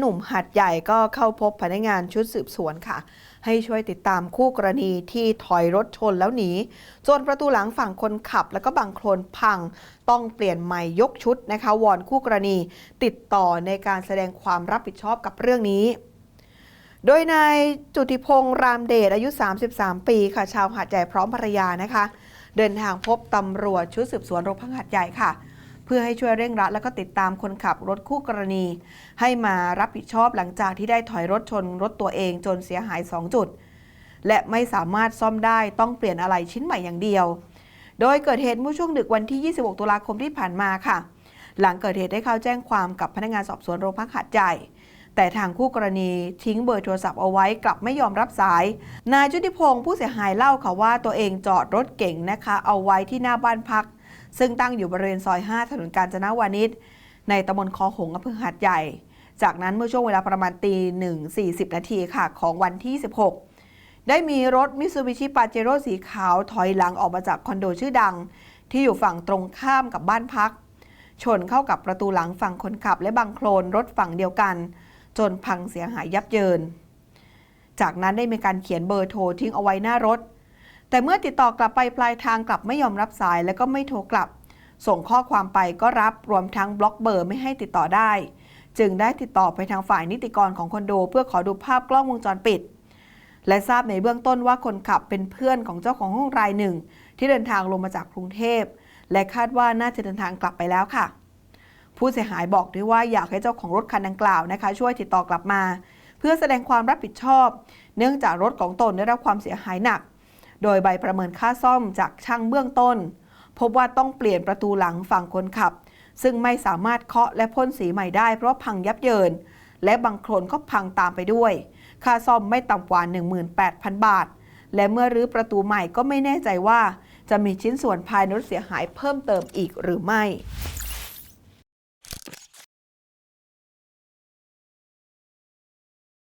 หนุ่มหัดใหญ่ก็เข้าพบพนักงานชุดสืบสวนค่ะ ให้ช่วยติดตามคู่กรณีที่ถอยรถชนแล้วหนีจนประตูหลังฝั่งคนขับ แล้วก็บังโคลนพังต้องเปลี่ยนใหม่ยกชุดนะคะ วอนคู่กรณีติดต่อในการแสดงความรับผิดชอบกับเรื่องนี้ โดยนายจุติพงษ์รามเดชอายุ 33 ปีค่ะชาวหาดใหญ่พร้อมภรรยานะคะ เดินทางพบตำรวจชุดสืบสวนโรงพักหาดใหญ่ค่ะ พื่อให้ช่วยเร่งรัดแล้วก็ติดตามคนขับรถคู่กรณี ให้มารับผิดชอบหลังจากที่ได้ถอยรถชนรถตัวเองจนเสียหาย 2 จุด และไม่สามารถซ่อมได้ต้องเปลี่ยนอะไรชิ้นใหม่อย่างเดียว โดยเกิดเหตุเมื่อช่วงดึกวันที่ 26 ตุลาคมที่ผ่านมาค่ะ หลังเกิดเหตุได้เข้าแจ้งความกับพนักงานสอบสวนโรงพักหาดใหญ่แต่ทางคู่กรณีทิ้งเบอร์โทรศัพท์เอาไว้กลับไม่ยอมรับสาย นายจุติพงศ์ผู้เสียหายเล่าค่ะว่าตัวเองจอดรถเก่งนะคะ เอาไว้ที่หน้าบ้านพัก ซึ่งตั้งอยู่บริเวณซอย 5 ถนนกาญจนวานิชในตำบลคอหงอำเภอหาดใหญ่ จากนั้นเมื่อช่วงเวลาประมาณตีหนึ่งสี่สิบนาทีค่ะของวันที่ 16 ได้มีรถมิซูบิชิปาเจโร่สีขาวถอยหลังออกมาจากคอนโดชื่อดัง ที่อยู่ฝั่งตรงข้ามกับบ้านพัก ชนเข้ากับประตูหลังฝั่งคนขับ และบังโคลนรถฝั่งเดียวกัน จนพังเสียหายยับเยิน จากนั้นได้มีการเขียนเบอร์โทรทิ้งเอาไว้หน้ารถ แต่เมื่อติดต่อกลับไปปลายทางกลับไม่ยอมรับสายและก็ไม่โทรกลับ ส่งข้อความไปก็รับรวมทั้งบล็อกเบอร์ไม่ให้ติดต่อได้ จึงได้ติดต่อไปทางฝ่ายนิติกรของคอนโด เพื่อขอดูภาพกล้องวงจรปิด และทราบในเบื้องต้นว่าคนขับเป็นเพื่อนของเจ้าของห้องรายหนึ่ง ที่เดินทางลงมาจากกรุงเทพ และคาดว่าน่าจะเดินทางกลับไปแล้วค่ะ ผู้เสียหายบอกด้วยว่าอยากให้เจ้าของรถคันดังกล่าวนะคะ ช่วยติดต่อกลับมา เพื่อแสดงความรับผิดชอบ เนื่องจากรถของตนได้รับความเสียหายหนัก โดยใบประเมินค่าซ่อมจากช่างเบื้องต้น พบว่าต้องเปลี่ยนประตูหลังฝั่งคนขับ ซึ่งไม่สามารถเคาะและพ่นสีใหม่ได้เพราะพังยับเยิน และบางโคลนก็พังตามไปด้วย ค่าซ่อมไม่ต่ำกว่า 18,000 บาท และเมื่อรื้อประตูใหม่ก็ไม่แน่ใจว่า จะมีชิ้นส่วนภายในรถเสียหายเพิ่มเติมอีกหรือไม่